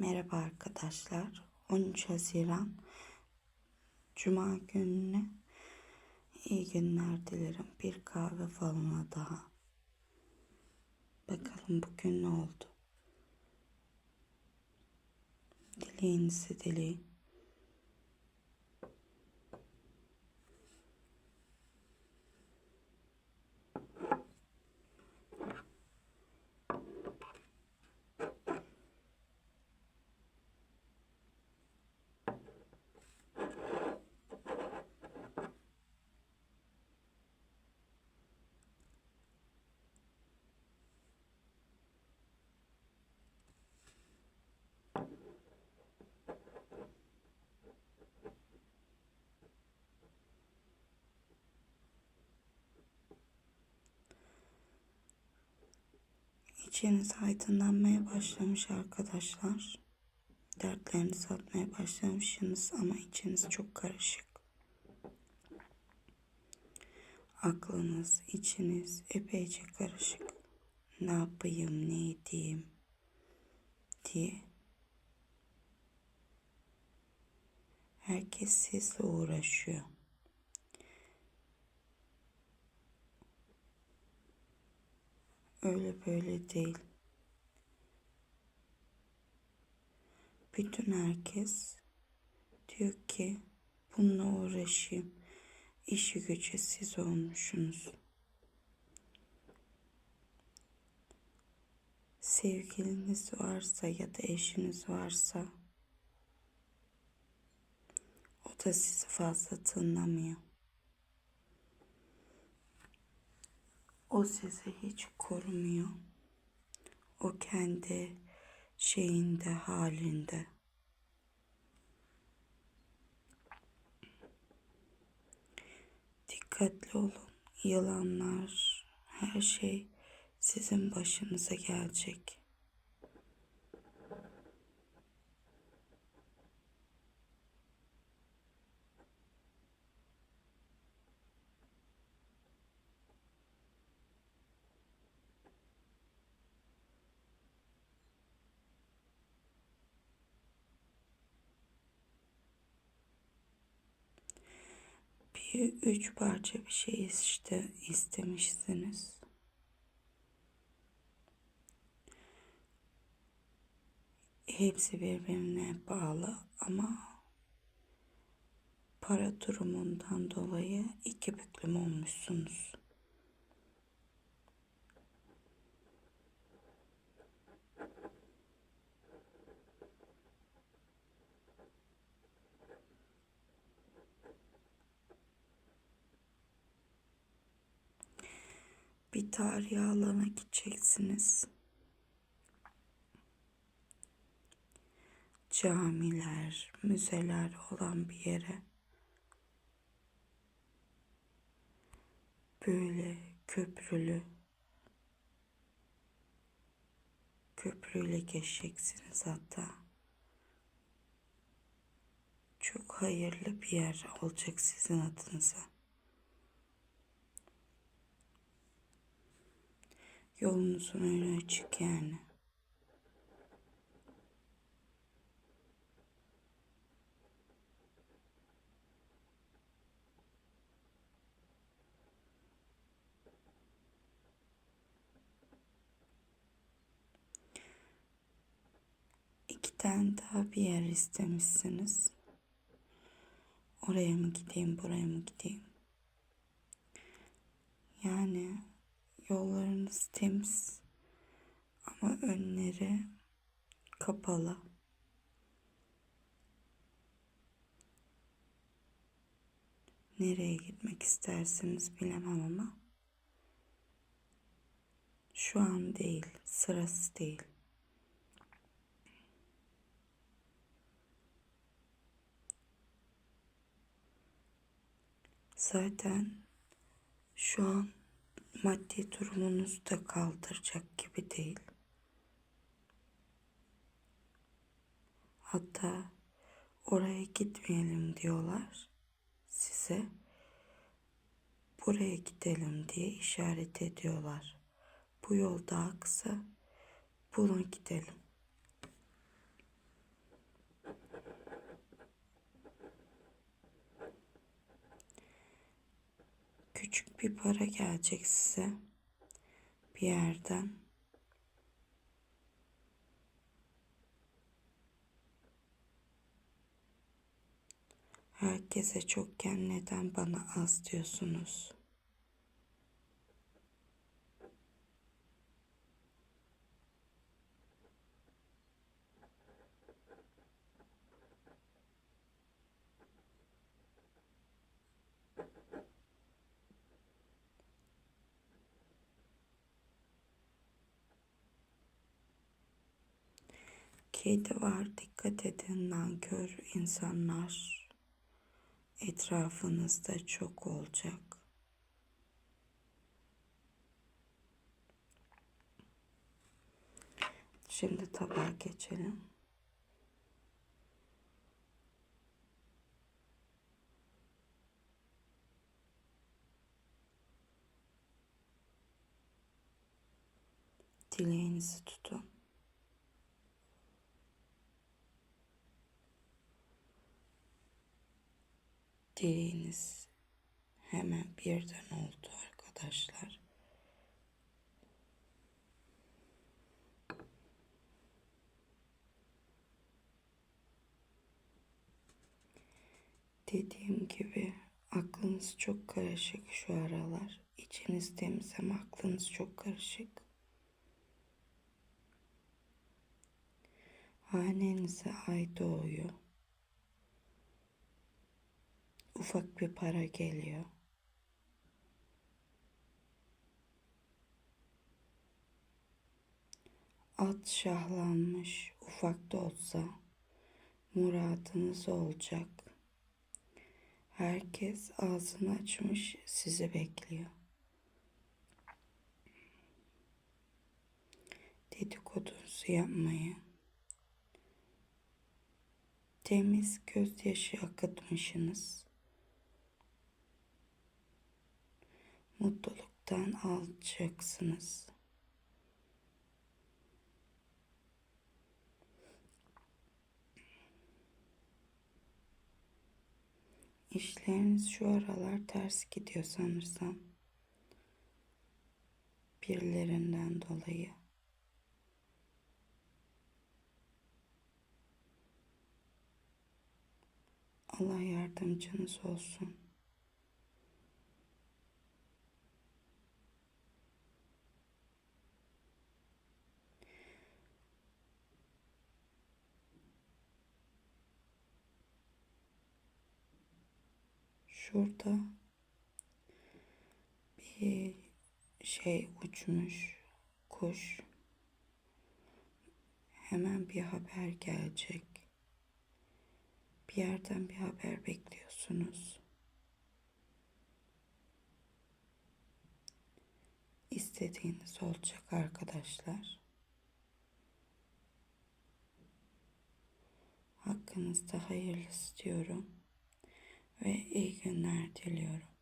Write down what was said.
Merhaba arkadaşlar. 13 Haziran Cuma gününe iyi günler dilerim. Bir kahve falına daha. Bakalım bugün ne oldu? Dileğinizi dileyin. İçiniz aydınlanmaya başlamış arkadaşlar. Dertlerinizi atmaya başlamışsınız ama içiniz çok karışık. Aklınız, içiniz epeyce karışık. Ne yapayım, ne edeyim diye. Herkes sizle uğraşıyor. Öyle böyle değil. Bütün herkes diyor ki bununla uğraşayım. İşi gücü siz olmuşsunuz. Sevgiliniz varsa ya da eşiniz varsa o da sizi fazla tınlamıyor. O sizi hiç korumuyor. O kendi şeyinde, halinde. Dikkatli olun. Yılanlar, her şey sizin başınıza gelecek. Bir üç parça bir şey işte istemişsiniz. Hepsi birbirine bağlı ama para durumundan dolayı iki büklüm olmuşsunuz. Bir tarihi alana gideceksiniz. Camiler, müzeler olan bir yere. Böyle köprülü köprüyle geçeceksiniz hatta. Çok hayırlı bir yer olacak sizin adınıza. Yolunuzun önü açık yani. İki tane daha bir yer istemişsiniz. Oraya mı gideyim, buraya mı gideyim? Yani Yollarınız temiz ama önleri kapalı. Nereye gitmek istersiniz bilemem ama şu an değil, sırası değil. Zaten şu an maddi durumunuzu da kaldıracak gibi değil. Hatta oraya gitmeyelim diyorlar size. Buraya gidelim diye işaret ediyorlar. Bu yol daha kısa. Buna gidelim. Ufak bir para gelecek size bir yerden. Herkese çokken neden bana az diyorsunuz? Kedi var dikkat edin nankör insanlar etrafınızda çok olacak. Şimdi tabağa geçelim. Dileğinizi tutun. Dileğiniz hemen birden oldu arkadaşlar. Dediğim gibi aklınız çok karışık şu aralar. İçiniz temiz ama aklınız çok karışık. Hanenize ay doğuyor. Ufak bir para geliyor. At şahlanmış ufak da olsa muradınız olacak. Herkes ağzını açmış sizi bekliyor. Dedikodunuzu yapmayı, temiz gözyaşı akıtmışsınız. Mutluluktan alacaksınız. İşleriniz şu aralar ters gidiyor sanırsam. Birilerinden dolayı. Allah yardımcınız olsun. Şurada bir şey uçmuş kuş. Hemen bir haber gelecek. Bir yerden bir haber bekliyorsunuz. İstediğiniz olacak arkadaşlar. Hakkınızda hayırlısı diyorum ve iyi günler diliyorum.